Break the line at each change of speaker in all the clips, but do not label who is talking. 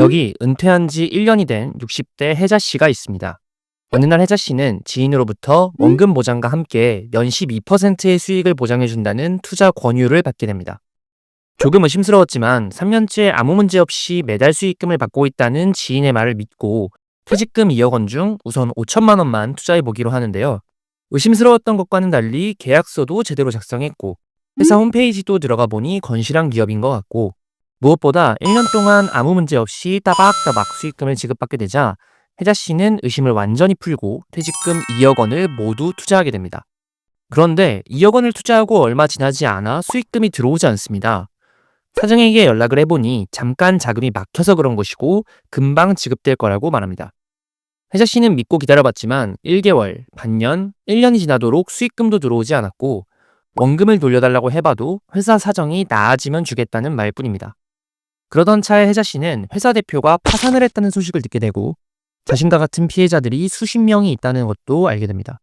여기 은퇴한 지 1년이 된 60대 혜자 씨가 있습니다. 어느 날 혜자 씨는 지인으로부터 원금 보장과 함께 연 12%의 수익을 보장해준다는 투자 권유를 받게 됩니다. 조금 의심스러웠지만 3년째 아무 문제 없이 매달 수익금을 받고 있다는 지인의 말을 믿고 퇴직금 2억 원 중 우선 5천만 원만 투자해 보기로 하는데요. 의심스러웠던 것과는 달리 계약서도 제대로 작성했고 회사 홈페이지도 들어가 보니 건실한 기업인 것 같고 무엇보다 1년 동안 아무 문제 없이 따박따박 수익금을 지급받게 되자 혜자 씨는 의심을 완전히 풀고 퇴직금 2억 원을 모두 투자하게 됩니다. 그런데 2억 원을 투자하고 얼마 지나지 않아 수익금이 들어오지 않습니다. 사장에게 연락을 해보니 잠깐 자금이 막혀서 그런 것이고 금방 지급될 거라고 말합니다. 혜자 씨는 믿고 기다려봤지만 1개월, 반년, 1년이 지나도록 수익금도 들어오지 않았고 원금을 돌려달라고 해봐도 회사 사정이 나아지면 주겠다는 말뿐입니다. 그러던 차에 혜자 씨는 회사 대표가 파산을 했다는 소식을 듣게 되고 자신과 같은 피해자들이 수십 명이 있다는 것도 알게 됩니다.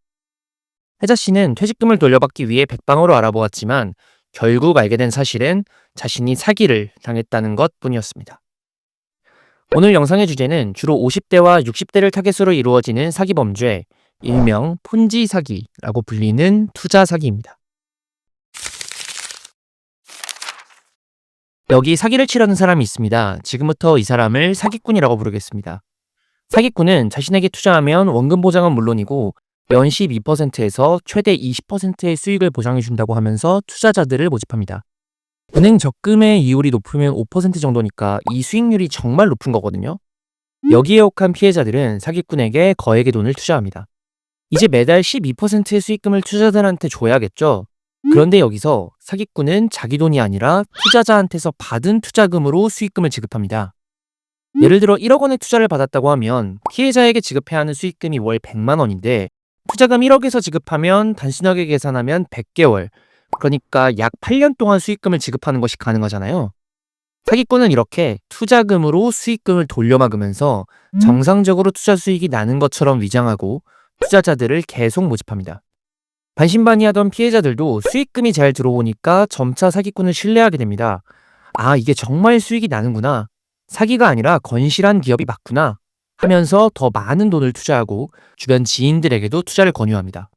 혜자 씨는 퇴직금을 돌려받기 위해 백방으로 알아보았지만 결국 알게 된 사실은 자신이 사기를 당했다는 것 뿐이었습니다. 오늘 영상의 주제는 주로 50대와 60대를 타겟으로 이루어지는 사기 범죄, 일명 폰지 사기라고 불리는 투자 사기입니다. 여기 사기를 치려는 사람이 있습니다. 지금부터 이 사람을 사기꾼이라고 부르겠습니다. 사기꾼은 자신에게 투자하면 원금 보장은 물론이고 연 12%에서 최대 20%의 수익을 보장해준다고 하면서 투자자들을 모집합니다. 은행 적금의 이율이 높으면 5% 정도니까 이 수익률이 정말 높은 거거든요. 여기에 혹한 피해자들은 사기꾼에게 거액의 돈을 투자합니다. 이제 매달 12%의 수익금을 투자자들한테 줘야겠죠? 그런데 여기서 사기꾼은 자기 돈이 아니라 투자자한테서 받은 투자금으로 수익금을 지급합니다. 예를 들어 1억 원의 투자를 받았다고 하면 피해자에게 지급해야 하는 수익금이 월 100만 원인데 투자금 1억에서 지급하면 단순하게 계산하면 100개월, 그러니까 약 8년 동안 수익금을 지급하는 것이 가능하잖아요. 사기꾼은 이렇게 투자금으로 수익금을 돌려막으면서 정상적으로 투자 수익이 나는 것처럼 위장하고 투자자들을 계속 모집합니다. 반신반의하던 피해자들도 수익금이 잘 들어오니까 점차 사기꾼을 신뢰하게 됩니다. 아, 이게 정말 수익이 나는구나. 사기가 아니라 건실한 기업이 맞구나. 하면서 더 많은 돈을 투자하고 주변 지인들에게도 투자를 권유합니다.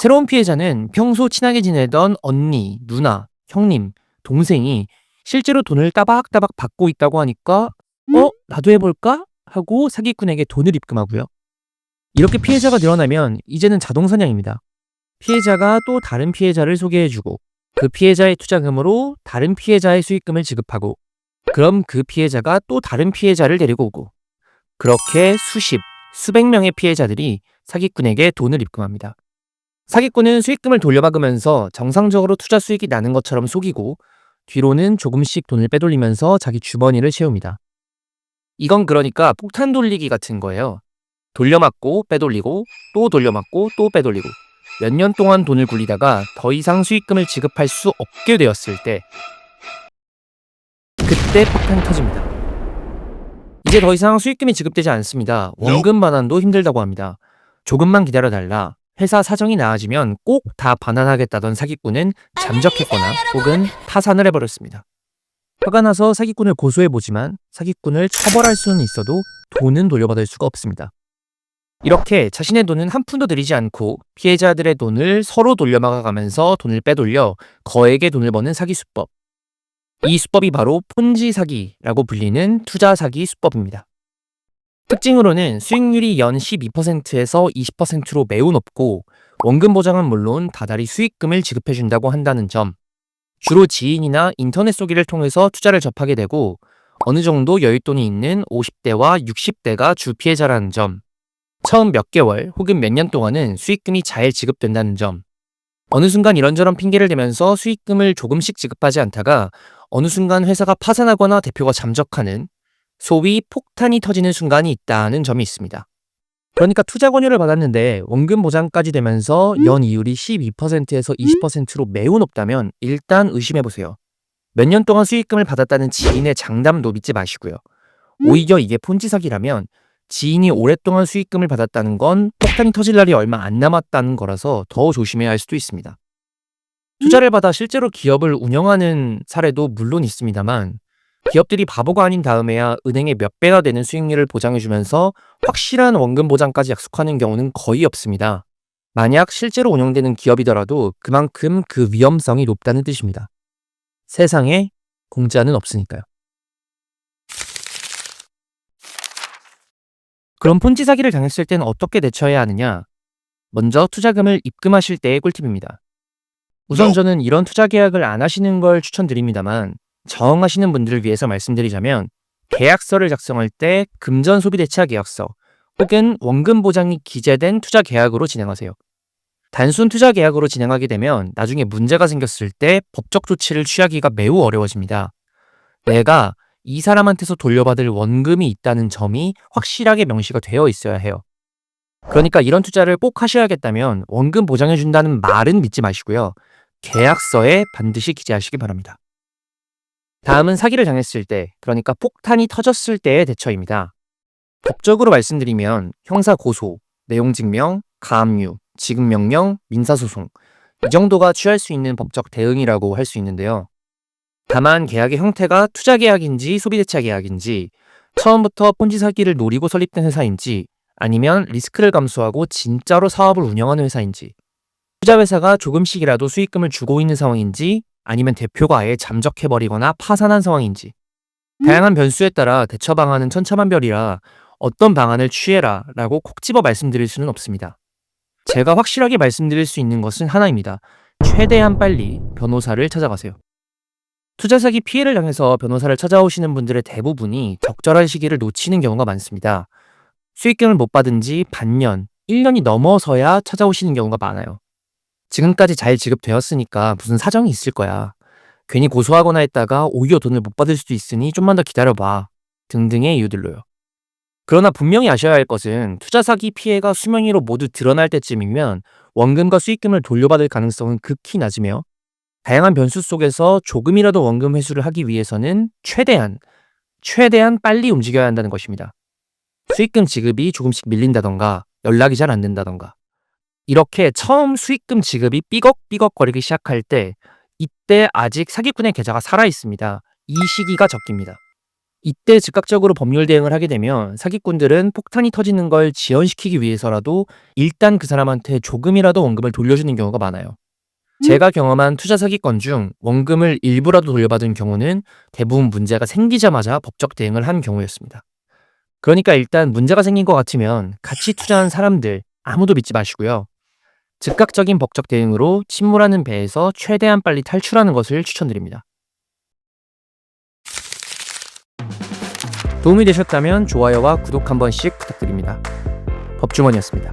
새로운 피해자는 평소 친하게 지내던 언니, 누나, 형님, 동생이 실제로 돈을 따박따박 받고 있다고 하니까 어? 나도 해볼까? 하고 사기꾼에게 돈을 입금하고요. 이렇게 피해자가 늘어나면 이제는 자동 사냥입니다. 피해자가 또 다른 피해자를 소개해주고 그 피해자의 투자금으로 다른 피해자의 수익금을 지급하고 그럼 그 피해자가 또 다른 피해자를 데리고 오고 그렇게 수십, 수백 명의 피해자들이 사기꾼에게 돈을 입금합니다. 사기꾼은 수익금을 돌려받으면서 정상적으로 투자 수익이 나는 것처럼 속이고 뒤로는 조금씩 돈을 빼돌리면서 자기 주머니를 채웁니다. 이건 그러니까 폭탄 돌리기 같은 거예요. 돌려맞고 빼돌리고 또 돌려맞고 또 빼돌리고 몇 년 동안 돈을 굴리다가 더 이상 수익금을 지급할 수 없게 되었을 때 그때 폭탄이 터집니다. 이제 더 이상 수익금이 지급되지 않습니다. 원금 반환도 힘들다고 합니다. 조금만 기다려달라. 회사 사정이 나아지면 꼭 다 반환하겠다던 사기꾼은 잠적했거나 혹은 파산을 해버렸습니다. 화가 나서 사기꾼을 고소해보지만 사기꾼을 처벌할 수는 있어도 돈은 돌려받을 수가 없습니다. 이렇게 자신의 돈은 한 푼도 들이지 않고 피해자들의 돈을 서로 돌려막아가면서 돈을 빼돌려 거액의 돈을 버는 사기 수법. 이 수법이 바로 폰지 사기라고 불리는 투자 사기 수법입니다. 특징으로는 수익률이 연 12%에서 20%로 매우 높고 원금 보장은 물론 다달이 수익금을 지급해준다고 한다는 점, 주로 지인이나 인터넷 소개를 통해서 투자를 접하게 되고 어느 정도 여윳돈이 있는 50대와 60대가 주 피해자라는 점, 처음 몇 개월 혹은 몇 년 동안은 수익금이 잘 지급된다는 점, 어느 순간 이런저런 핑계를 대면서 수익금을 조금씩 지급하지 않다가 어느 순간 회사가 파산하거나 대표가 잠적하는 소위 폭탄이 터지는 순간이 있다는 점이 있습니다. 그러니까 투자 권유를 받았는데 원금 보장까지 되면서 연 이율이 12%에서 20%로 매우 높다면 일단 의심해 보세요. 몇 년 동안 수익금을 받았다는 지인의 장담도 믿지 마시고요. 오히려 이게 폰지 사기라면 지인이 오랫동안 수익금을 받았다는 건 폭탄이 터질 날이 얼마 안 남았다는 거라서 더 조심해야 할 수도 있습니다. 투자를 받아 실제로 기업을 운영하는 사례도 물론 있습니다만 기업들이 바보가 아닌 다음에야 은행에 몇 배나 되는 수익률을 보장해주면서 확실한 원금 보장까지 약속하는 경우는 거의 없습니다. 만약 실제로 운영되는 기업이더라도 그만큼 그 위험성이 높다는 뜻입니다. 세상에 공짜는 없으니까요. 그럼 폰지 사기를 당했을 땐 어떻게 대처해야 하느냐? 먼저 투자금을 입금하실 때의 꿀팁입니다. 우선 저는 이런 투자 계약을 안 하시는 걸 추천드립니다만 저항하시는 분들을 위해서 말씀드리자면 계약서를 작성할 때 금전 소비 대차 계약서 혹은 원금 보장이 기재된 투자 계약으로 진행하세요. 단순 투자 계약으로 진행하게 되면 나중에 문제가 생겼을 때 법적 조치를 취하기가 매우 어려워집니다. 내가 이 사람한테서 돌려받을 원금이 있다는 점이 확실하게 명시가 되어 있어야 해요. 그러니까 이런 투자를 꼭 하셔야겠다면 원금 보장해준다는 말은 믿지 마시고요. 계약서에 반드시 기재하시기 바랍니다. 다음은 사기를 당했을 때, 그러니까 폭탄이 터졌을 때의 대처입니다. 법적으로 말씀드리면 형사 고소, 내용 증명, 가압류, 지급 명령, 민사 소송 이 정도가 취할 수 있는 법적 대응이라고 할 수 있는데요. 다만 계약의 형태가 투자 계약인지 소비대차 계약인지 처음부터 폰지 사기를 노리고 설립된 회사인지 아니면 리스크를 감수하고 진짜로 사업을 운영하는 회사인지 투자 회사가 조금씩이라도 수익금을 주고 있는 상황인지 아니면 대표가 아예 잠적해버리거나 파산한 상황인지 다양한 변수에 따라 대처 방안은 천차만별이라 어떤 방안을 취해라 라고 콕 집어 말씀드릴 수는 없습니다. 제가 확실하게 말씀드릴 수 있는 것은 하나입니다. 최대한 빨리 변호사를 찾아가세요. 투자 사기 피해를 당해서 변호사를 찾아오시는 분들의 대부분이 적절한 시기를 놓치는 경우가 많습니다. 수익금을 못 받은 지 반년, 1년이 넘어서야 찾아오시는 경우가 많아요. 지금까지 잘 지급되었으니까 무슨 사정이 있을 거야. 괜히 고소하거나 했다가 오히려 돈을 못 받을 수도 있으니 좀만 더 기다려봐. 등등의 이유들로요. 그러나 분명히 아셔야 할 것은 투자 사기 피해가 수명 위로 모두 드러날 때쯤이면 원금과 수익금을 돌려받을 가능성은 극히 낮으며 다양한 변수 속에서 조금이라도 원금 회수를 하기 위해서는 최대한 최대한 빨리 움직여야 한다는 것입니다. 수익금 지급이 조금씩 밀린다던가 연락이 잘 안 된다던가 이렇게 처음 수익금 지급이 삐걱삐걱거리기 시작할 때 이때 아직 사기꾼의 계좌가 살아 있습니다. 이 시기가 적깁니다. 이때 즉각적으로 법률 대응을 하게 되면 사기꾼들은 폭탄이 터지는 걸 지연시키기 위해서라도 일단 그 사람한테 조금이라도 원금을 돌려주는 경우가 많아요. 제가 경험한 투자 사기건 중 원금을 일부라도 돌려받은 경우는 대부분 문제가 생기자마자 법적 대응을 한 경우였습니다. 그러니까 일단 문제가 생긴 것 같으면 같이 투자한 사람들 아무도 믿지 마시고요. 즉각적인 법적 대응으로 침몰하는 배에서 최대한 빨리 탈출하는 것을 추천드립니다. 도움이 되셨다면 좋아요와 구독 한 번씩 부탁드립니다. 법주머니였습니다.